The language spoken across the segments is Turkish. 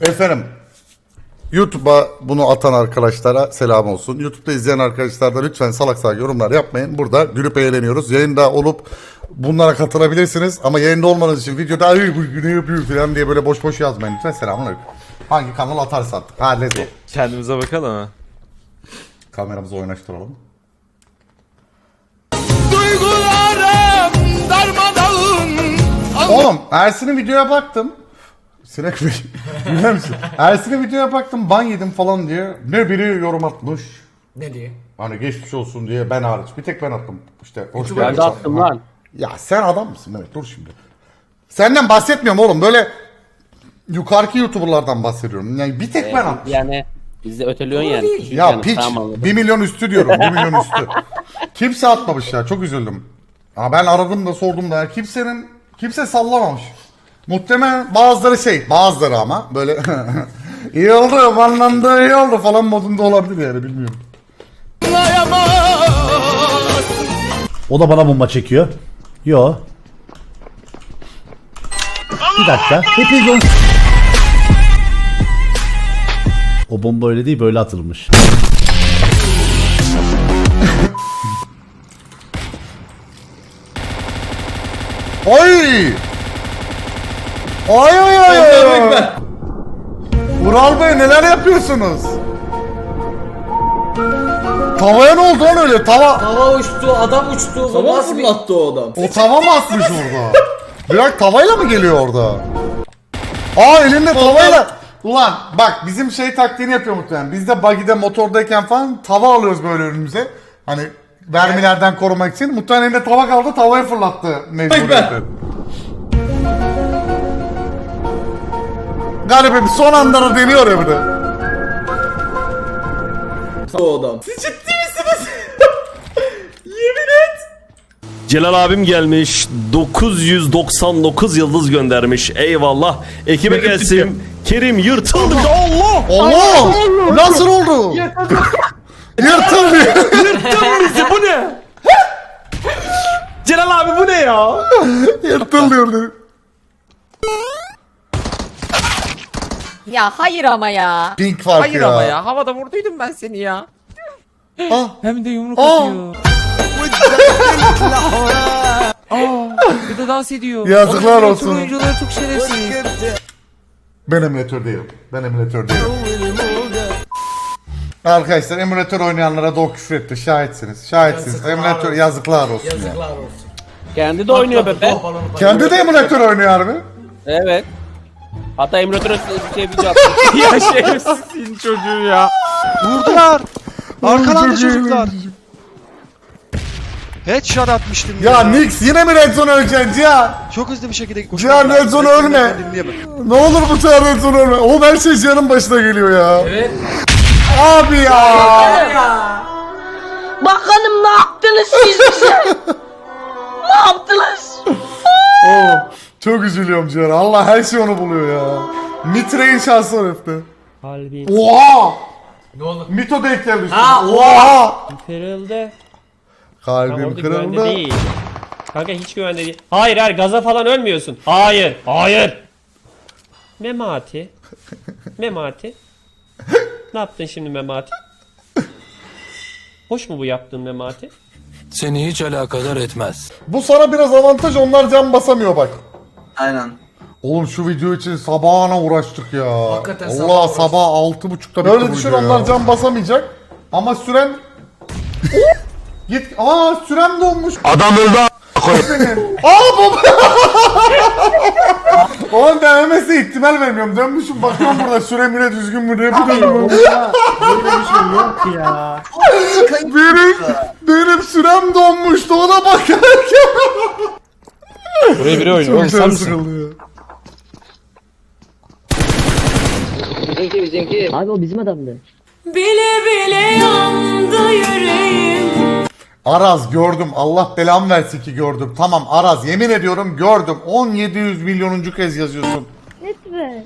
Efendim YouTube'a bunu atan arkadaşlara selam olsun. YouTube'da izleyen arkadaşlar da lütfen salak salak yorumlar yapmayın. Burada gülüp eğleniyoruz. Yayında olup bunlara katılabilirsiniz. Ama yayında olmanız için videoda ay bu ne yapıyor falan diye böyle boş boş yazmayın lütfen. Selamun Hangi kanal atarsa artık. Ha Lezo. Kendimize bakalım ha. Kameramızı oynaştıralım. Duygularım darmadağın Oğlum Ersin'in videoya baktım. Sinek Bey. Biliyor musun? Ersin'in videoya baktım ban yedim falan diye. Ne biri yorum atmış. Ne diye? Hani geçmiş olsun diye ben hariç. Bir tek ben attım. İşte hoş Ben geldin. de attım lan. Ya sen adam mısın Mehmet? Dur şimdi. Senden bahsetmiyorum oğlum. Böyle yukarıki YouTuber'lardan bahsediyorum. Yani bir tek ben attım. Yani bizi öteliyorsun yani. Ya yani. piç. Tamam anladım. 1 milyon üstü diyorum. 1 milyon üstü. Kimse atmamış ya. Çok üzüldüm. Ha ben aradım da sordum da kimsenin kimse sallamamış. Muhtemelen bazıları şey, bazıları ama böyle iyi oldu, banlandı, iyi oldu falan modunda olabilir yani bilmiyorum. O da bana bomba çekiyor. Yo. Bir dakika. Hepiniz on... O bomba öyle değil böyle atılmış. Oy! Ay ay ay ay! Vural Bey neler yapıyorsunuz? Tavaya ne oldu lan öyle? Tava... Hava uçtu, adam uçtu. Bu Sabah nasıl bir... fırlattı o adam. O tava mı atmış orada? Biraz tavayla mı geliyor orada? Aa elinde tavayla. Ulan bak bizim şey taktiğini yapıyor muhtemelen. Biz de buggy'de motordayken falan tava alıyoruz böyle önümüze. Hani vermilerden korumak için. Muhtemelen elinde tava kaldı tavayı fırlattı mecburiyetten. Garibim son anları deniyor ya bir de. O adam. Celal abim gelmiş. 999 yıldız göndermiş. Eyvallah. Ekibe gelsin. Kerim yırtıldı. bir de Allah! Allah! Nasıl oldu? Yırtıldı. Bizi bu ne? Celal abi bu ne ya? Yırtılıyor. Ya hayır ama ya. Pink farkı Hayır ya. ama ya. Havada vurduydum ben seni ya. Ah. Hem de yumruk Aa. atıyor. Aa, bir de dans ediyor. Yazıklar Oğlum, olsun. Oyuncular çok şerefsiz. Ben emülatör değilim. Ben emülatör değilim. Arkadaşlar emülatör oynayanlara da o küfür etti. Şahitsiniz. Şahitsiniz. Yazıklar Emülatör olsun. yazıklar olsun ya. Yazıklar olsun. Kendi de oynuyor bebe. Kendi de emülatör oynuyor harbi. Evet. Hatta emülatörü şey video attı. ya şerefsizsin çocuğu ya. Vurdular. Arkadan da çocuklar. Headshot atmıştım ya. Ya Nix yine mi Red Zone öleceksin Cihan? Çok hızlı bir şekilde koşuyor. Cihan Red Zone ölme. Ne olur bu sefer Red Zone ölme. O her şey Cihan'ın başına geliyor ya. Evet. Abi ya. Bakanım ne yaptınız siz bize? ne yaptınız? Oğlum çok üzülüyorum Cihan. Allah her şey onu buluyor ya. Mitre'in şansı de. Kalbim Oha! Ne oldu? Mito denk geldi. Ha, Oha! kırıldı. Kalbim güvende kırıldı. değil. Kanka hiç güvende değil. Hayır hayır gaza falan ölmüyorsun. Hayır. Hayır. Memati. Memati. ne yaptın şimdi Memati? Hoş mu bu yaptığın Memati? Seni hiç alakadar etmez. Bu sana biraz avantaj onlar can basamıyor bak. Aynen. Oğlum şu video için sabahına uğraştık ya. Hakikaten Allah sabah uğraştık. sabah altı buçukta bitti Böyle düşün onlar can basamayacak. Ama süren... Git. Aa süren dolmuş. Adam öldü. Aa baba. Oğlum denemesi ihtimal vermiyorum. Dönmüşüm bakıyorum burada süre müre düzgün mü diye bir dönüyorum. benim, benim sürem donmuştu ona bakarken. Buraya biri oynuyor. Çok canım sıkıldı ya. Bile bile yandı yüreğim. Araz gördüm. Allah belamı versin ki gördüm. Tamam Araz yemin ediyorum gördüm. 1700 milyonuncu kez yazıyorsun. Lütfen.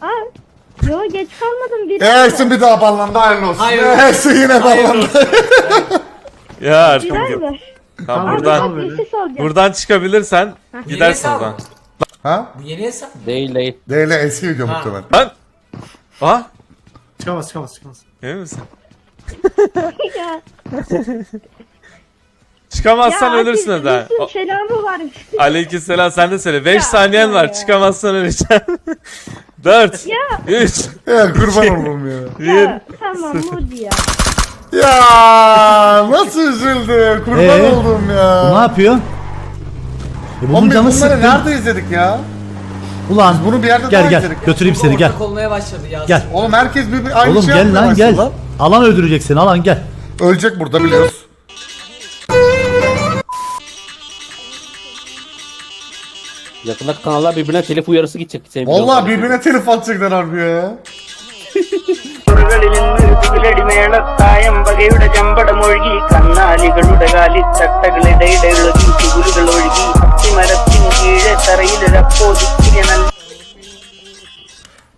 Aa, yo geç kalmadım bir Ersin bir daha ballandı hayırlı olsun. Hayır. Ersin yine ballandı. Ya Bir artık var. Tamam Abi buradan. bir şey soracağım. Buradan çıkabilirsen gidersin hesap. buradan. ha? Bu yeni hesap mı? Değil değil. Değil eski video muhtemelen. Lan Ah Çıkamaz çıkamaz çıkamaz. emin misin? ya. Çıkamazsan ya ölürsün herkesin Eda. bir sürü selamı varmış. Aleykümselam sen de söyle. 5 Ya, saniyen var. ya. Çıkamazsan öleceksin. 4 Ya. 3 Ya kurban olurum ya. 1 Ya tamam Mudi ya. Ya nasıl üzüldü. Kurban Ee? oldum Bu ne ya. yapıyor? E bunun Oğlum canı bunları sıkkın. nerede izledik ya? Ulan Bunu bir yerde gel daha gel izledik. götüreyim seni gel. olmaya başladı ya. Gel. Oğlum herkes bir, bir aynı Oğlum şey gel yapmaya lan gel. başladı Alan öldürecek seni alan gel. Ölecek burada biliyoruz. Yakında kanallar birbirine telif uyarısı gidecek. Vallahi videolarına. birbirine telif atacaklar harbi ya. മേളത്തായം വകയുടെ ചമ്പടമൊഴുകി കന്നാലികളുടെ കാലിത്തട്ടകളിടയിടെ ഇളകി ചുരുളുകൾ ഒഴുകി അത്തിമരത്തിൻ കീഴെ തറയിലൊരപ്പോതിക്കിയ നല്ല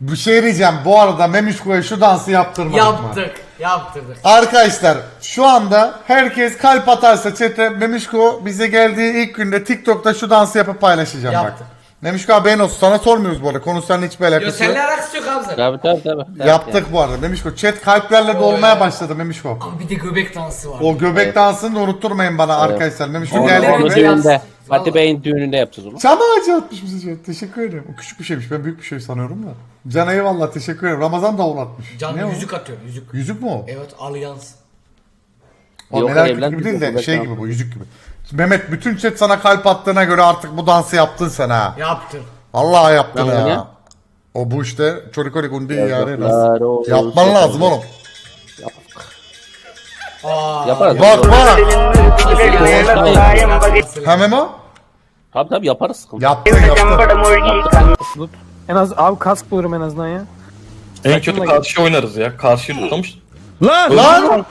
Bir şey diyeceğim bu arada Memişko'ya şu dansı yaptırmadık mı? Yaptık. Yaptırdık. Arkadaşlar şu anda herkes kalp atarsa chat'e Memişko bize geldiği ilk günde TikTok'ta şu dansı yapıp paylaşacağım Yaptık. bak. Memişko beğen olsun sana sormuyoruz bu arada konu seninle hiçbir Yo alakası yok. seninle alakası yok abi zaten. Tabii tabii tabii. Yaptık bu arada Memişko chat kalplerle dolmaya başladı Memişko. Abi bir de göbek dansı var. O göbek dansını da unutturmayın bana arkadaşlar. Memişko Onu geldi gibi. düğününde. Vallahi. Fatih Bey'in düğününde yapacağız onu. Çam ağacı atmış bize chat. Teşekkür ederim. O küçük bir şeymiş. Ben büyük bir şey sanıyorum da. Can eyvallah teşekkür ederim. Ramazan davul atmış. Canlı Ne o? yüzük atıyor yüzük. Yüzük mü o? Evet alyans. O Yok, merak evlen gibi gibi değil de şey gibi bu yüzük gibi. Mehmet bütün chat sana kalp attığına göre artık bu dansı yaptın sen ha. Yaptım. Vallahi yaptın ne? ya. O bu işte çocuk çocuk undi yani Yazıklar olsun. Yapman lazım oğlum. Yaparız. Bak bak. Hem Memo? Tabii tabii yaparız. Yaptın yaptın. En az abi kask bulurum en azından ya. En kötü karşı oynarız ya. Karşıyı tutamış Lan! Lan!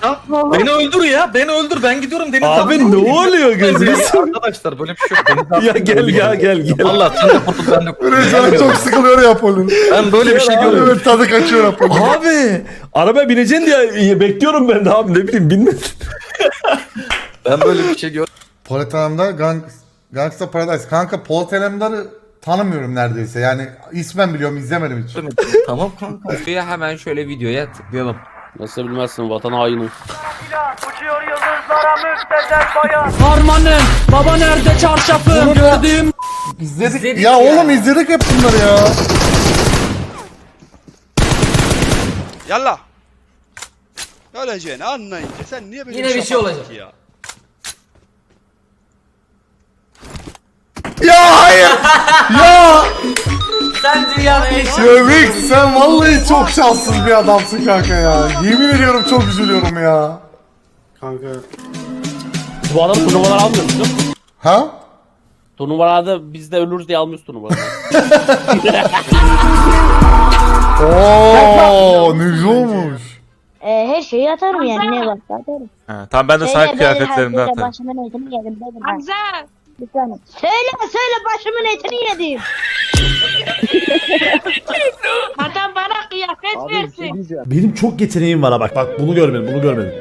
Beni öldür ya. Beni öldür. Ben gidiyorum Deniz Abi ne oluyor gözünü? Arkadaşlar böyle bir şey yok. Ya gel ya gel gel. Valla sen de kurtul ben de kurtul. Çok sıkılıyor ya Apollo. Ben böyle bir şey görüyorum. Evet tadı kaçıyor Apollo. Abi arabaya bineceksin diye bekliyorum ben de abi ne bileyim binmedim. Ben böyle bir şey görüyorum. Polat Hanım'da Gang Gangsta Paradise. Kanka Polat Hanım'ları tanımıyorum neredeyse. Yani ismen biliyorum izlemedim hiç. tamam kanka. Ya hemen şöyle videoya tıklayalım. Nasıl bilmezsin vatan haini. Harmanım. Baba nerede çarşafım? Gördüğüm. İzledik. İzledik ya, ya. oğlum izledik hep bunları ya. Yallah. Öleceğini anlayınca sen niye böyle Yine bir şey olacak. ya? Ya hayır. ya. Sen dünyanın en Ya Vic sen vallahi çok şanssız bir adamsın kanka ya. Yemin ediyorum çok üzülüyorum ya. Biz bu adam turnuvalar değil mi? Ha? Turnuvalarda biz de ölürüz diye almıyoruz turnuvaları. Oo, ne güzel olmuş. Ee, her şeyi atarım yani ne varsa atarım. Ha, tamam ben de sahip ben kıyafetlerimden atarım. Başımın etini yedim dedim. Hamza. Bir tane. Söyle söyle başımın etini yedim. Adam bana kıyafet versin. Benim çok yeteneğim var ha bak bak bunu görmedim bunu görmedim.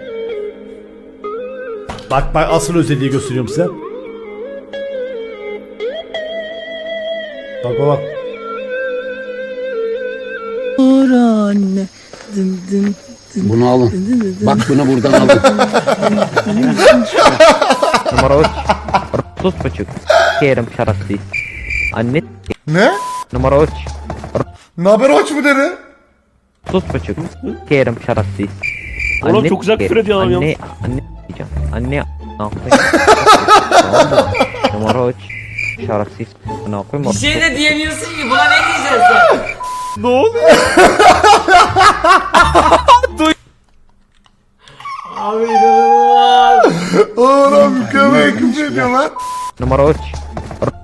Bak bak asıl özelliği gösteriyorum size. Bak bak bak. Bunu alın. Bak bunu buradan alın. Numara 3. Sus buçuk. Kerim şerefsiz. Anne Ne? numara 3. Ne haber hoş mu dedi? Sus buçuk. Kerim şerefsiz. Oğlum çok güzel küfür ediyor adam. Anne, anne diyeceğim. Anne ne? Numara 3. Şerefsiz. Ne yapayım? Bir şey de diyemiyorsun ki buna ne diyeceksin sen? Ne oluyor? Abi inanılmaz. Oğlum mükemmel küfür ediyor lan. Numara 3.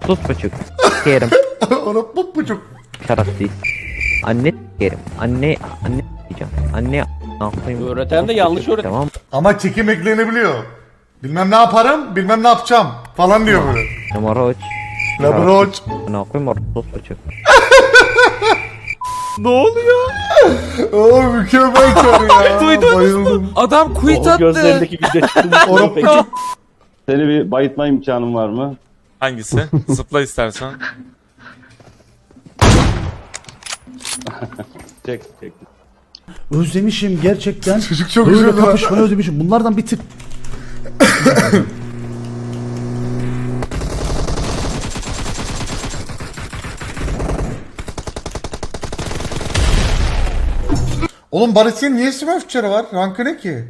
Sus buçuk. Kerim Oğlum bu buçuk. şerefsiz. Anne Kerim. Anne anne diyeceğim. Anne ne yapayım? Öğreten de yanlış öğret. Tamam. Ama çekim eklenebiliyor. Bilmem ne yaparım, bilmem ne yapacağım falan diyor böyle. Numara 3. La broç. Ne yapayım? Sus buçuk. Ne oluyor? Oo mükemmel kar ya. Duydun mu? Bayıldım. Adam quit O gözlerindeki video çıktı. Orap Seni bir bayıtma imkanın var mı? Hangisi? Zıpla istersen. Çek çek. Özlemişim gerçekten. Çocuk çok Böyle üzüldü kapışmayı özlemişim. Bunlardan bir tık Oğlum Barış'ın niye Smurfçarı var? Rankı ne ki?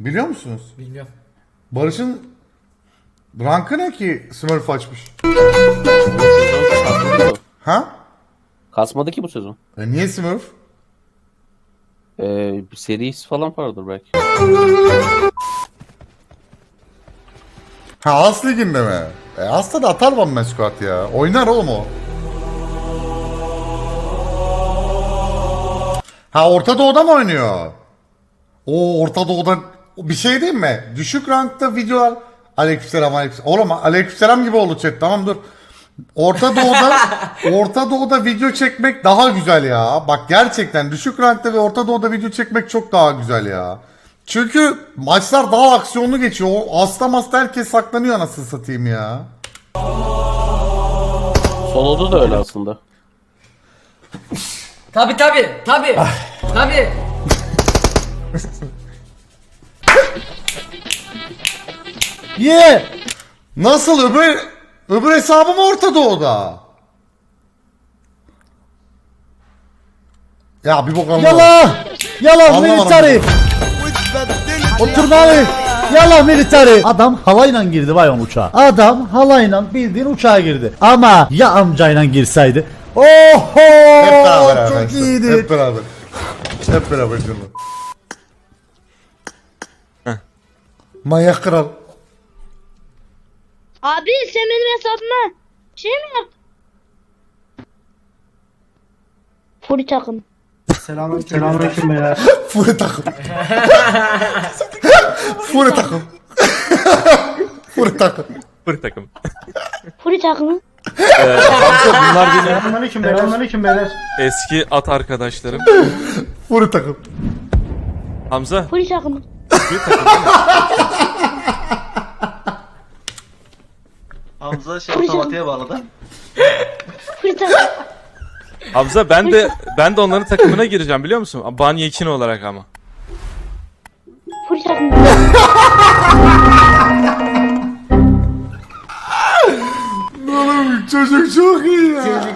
Biliyor musunuz? Bilmiyorum. Barış'ın rankı ne ki Smurf açmış? Ha? Kasmadı ki bu sezon. E niye Smurf? Ee, bir serisi falan vardır belki. Ha As Ligi'nde mi? E As'ta da atar Man Squad ya. Oynar oğlum o. Ha Orta Doğu'da mı oynuyor? O Orta Doğu'da bir şey diyeyim mi? Düşük rankta videolar Aleykümselam aleykümselam. Oğlum aleykümselam gibi oldu chat tamam dur. Orta Doğu'da Orta Doğu'da video çekmek daha güzel ya. Bak gerçekten düşük rankta ve Orta Doğu'da video çekmek çok daha güzel ya. Çünkü maçlar daha aksiyonlu geçiyor. O hasta hasta herkes saklanıyor anasını satayım ya. Solo'da da öyle aslında. Tabi tabi tabi. Tabi. Ye! Nasıl öbür öbür hesabım Orta Doğu'da. Ya bir bok anlamadım. Yala! Yala Anlamadım. military! Otur abi! Yala military! Adam halayla girdi vay on uçağa. Adam halayla bildiğin uçağa girdi. Ama ya amcayla girseydi? Oho! Hep beraber Çok arkadaşlar. iyiydi. Hep beraber. Hep beraber canım. Manyak kral. Abi sen benim hesabıma şey mi yaptın? Furi takım. Selamünaleyküm beyler. Fure takım. Fure takım. Fure takım. Bir takım. Furi takımı. Bunlar benim Selamünaleyküm beyler. Selamünaleyküm beyler. Eski at arkadaşlarım. Fure takım. Hamza. Furi takımı. Hamza şey otomatiğe bağladı. Hamza ben de ben de onların takımına gireceğim biliyor musun? Ban Yekin olarak ama. Takımı. Çocuk çok iyi ya.